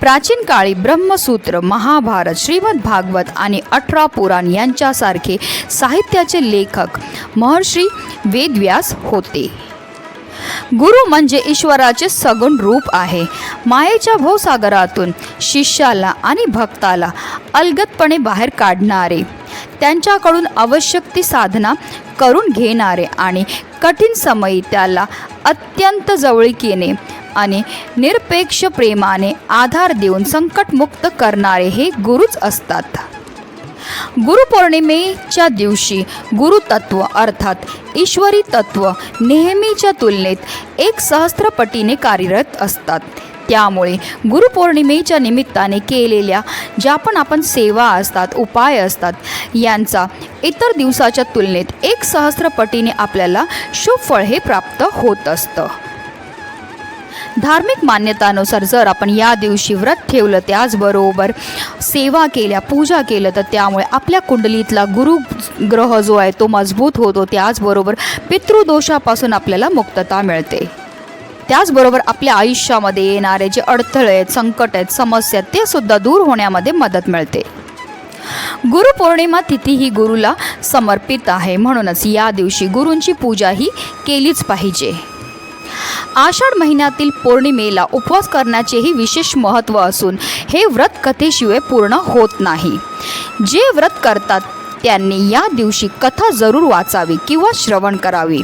प्राचीन काळी ब्रह्मसूत्र महाभारत श्रीमद भागवत आणि अठरा पुराण यांच्यासारखे साहित्याचे लेखक महर्षी वेदव्यास होते. गुरु म्हणजे ईश्वराचे सगुण रूप आहे. मायेच्या भवसागरातून शिष्याला आणि भक्ताला अलगतपणे बाहेर काढणारे त्यांच्याकडून आवश्यक ती साधना करून घेणारे आणि कठीण समयी त्याला अत्यंत जवळीकीने आणि निरपेक्ष प्रेमाने आधार देऊन संकटमुक्त करणारे हे गुरुच असतात. गुरुपौर्णिमेच्या दिवशी गुरुतत्व अर्थात ईश्वरी तत्व नेहमीच्या तुलनेत एक सहस्त्रपटीने कार्यरत असतात. त्यामुळे गुरुपौर्णिमेच्या निमित्ताने केलेल्या ज्या पण आपण सेवा असतात उपाय असतात यांचा इतर दिवसाच्या तुलनेत एक सहस्त्रपटीने आपल्याला शुभ फळ हे प्राप्त होत असतं. धार्मिक मान्यतानुसार जर आपण या दिवशी व्रत ठेवलं त्याचबरोबर सेवा केल्या पूजा केलं तर त्यामुळे आपल्या कुंडलीतला गुरु ग्रह जो आहे तो मजबूत होतो. त्याचबरोबर पितृदोषापासून आपल्याला मुक्तता मिळते. त्याचबरोबर आपल्या आयुष्यामध्ये येणारे जे अडथळे आहेत संकट आहेत समस्या आहेत ते सुद्धा दूर होण्यामध्ये मदत मिळते. गुरुपौर्णिमा तिथी ही गुरुला समर्पित आहे. म्हणूनच या दिवशी गुरूंची पूजा ही केलीच पाहिजे. आषाढ महिन्यातील पौर्णिमेला उपवास करण्याचेही विशेष महत्त्व असून हे व्रत कथेशिवाय पूर्ण होत नाही. जे व्रत करतात त्यांनी या दिवशी कथा जरूर वाचावी किंवा श्रवण करावी.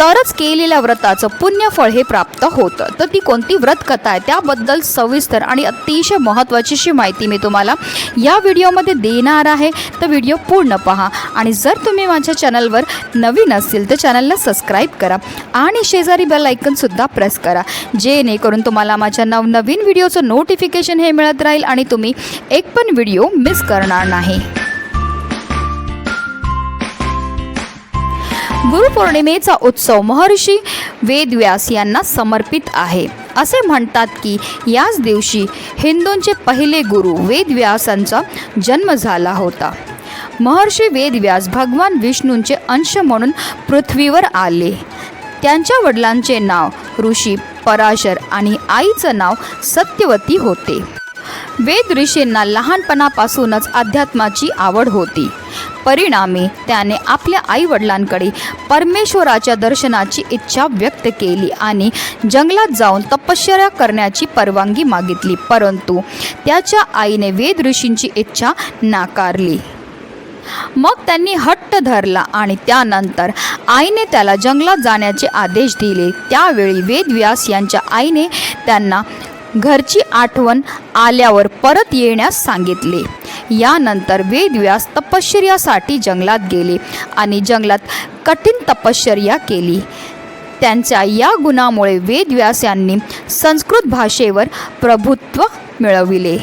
तरच केलेल्या व्रताचं पुण्यफळ हे प्राप्त होतं. तर ती कोणती व्रत कथा आहे त्याबद्दल सविस्तर आणि अतिशय महत्त्वाची अशी माहिती मी तुम्हाला या व्हिडिओमध्ये देणार आहे. तर व्हिडिओ पूर्ण पहा आणि जर तुम्ही माझ्या चॅनलवर नवीन असतील तर चॅनलला सबस्क्राईब करा आणि शेजारी बेल ऐकनसुद्धा प्रेस करा. जेणेकरून तुम्हाला माझ्या नवनवीन व्हिडिओचं नोटिफिकेशन हे मिळत राहील आणि तुम्ही एक पण व्हिडिओ मिस करणार नाही. गुरुपौर्णिमेचा उत्सव महर्षी वेदव्यास यांना समर्पित आहे. असे म्हणतात की याच दिवशी हिंदूंचे पहिले गुरु वेदव्यासांचा जन्म झाला होता. महर्षी वेदव्यास भगवान विष्णूंचे अंश म्हणून पृथ्वीवर आले. त्यांच्या वडिलांचे नाव ऋषी पराशर आणि आईचं नाव सत्यवती होते. वेद ऋषींना लहानपणापासूनच अध्यात्माची आवड होती. परिणामी त्याने आपल्या आईवडिलांकडे परमेश्वराच्या दर्शनाची इच्छा व्यक्त केली आणि जंगलात जाऊन तपश्चर्या करण्याची परवानगी मागितली परंतु त्याच्या आईने वेद ऋषींची इच्छा नाकारली. मग त्यांनी हट्ट धरला आणि त्यानंतर आईने त्याला जंगलात जाण्याचे आदेश दिले. त्यावेळी वेदव्यास यांच्या आईने त्यांना घरची आठवण आल्यावर परत येण्यास सांगितले. यानंतर वेदव्यास तपश्चर्यासाठी जंगलात गेले आणि जंगलात कठीण तपश्चर्या केली. त्यांच्या या गुणामुळे वेदव्यास यांनी संस्कृत भाषेवर प्रभुत्व मिळविले.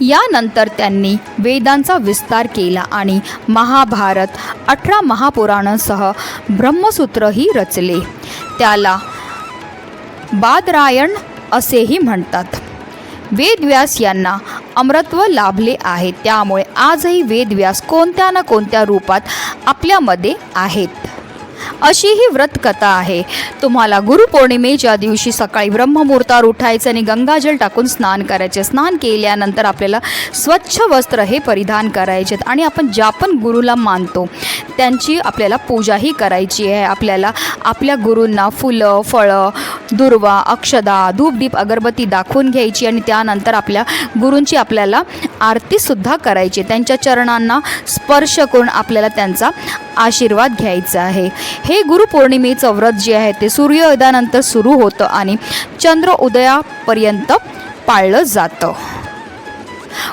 यानंतर त्यांनी वेदांचा विस्तार केला आणि महाभारत अठरा महापुराणांसह ब्रह्मसूत्रही रचले. त्याला बादरायण असेही म्हणतात. वेदव्यास यांना अमरत्व लाभले आहे. त्यामुळे आजही वेदव्यास कोणत्या ना कोणत्या रूपात आपल्यामध्ये आहेत. अशी ही व्रतकथा आहे. तुम्हाला गुरुपौर्णिमेच्या दिवशी सकाळी ब्रह्ममुहूर्तावर उठायचं आणि गंगाजल टाकून स्नान करायचे. स्नान केल्यानंतर आपल्याला स्वच्छ वस्त्र हे परिधान करायचे आणि आपण ज्या पण गुरुला मानतो त्यांची आपल्याला पूजाही करायची आहे. आपल्याला आपल्या गुरूंना फुलं फळं दुर्वा अक्षदा धूपदीप अगरबत्ती दाखवून घ्यायची आणि त्यानंतर आपल्या गुरूंची आपल्याला आरतीसुद्धा करायची. त्यांच्या चरणांना स्पर्श करून आपल्याला त्यांचा आशीर्वाद घ्यायचा आहे. हे गुरुपौर्णिमेचं व्रत जे आहे ते सूर्योदयानंतर सुरू होतं आणि चंद्र उदयापर्यंत पाळलं जातं.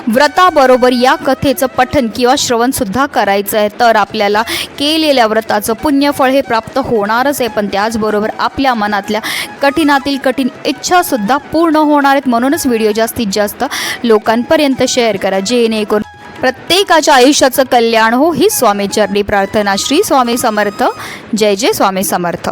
व्रताबरोबर या कथेचं पठन किंवा श्रवणसुद्धा करायचं आहे. तर आपल्याला केलेल्या व्रताचं पुण्यफळ हे प्राप्त होणारच आहे. पण त्याचबरोबर आपल्या मनातल्या कठीणातील कठीण इच्छासुद्धा पूर्ण होणार आहेत. म्हणूनच व्हिडिओ जास्तीत जास्त लोकांपर्यंत शेअर करा. जेणेकरून प्रत्येकाच्या आयुष्याचं कल्याण हो ही स्वामीचरणी प्रार्थना. श्री स्वामी समर्थ. जय जय स्वामी समर्थ.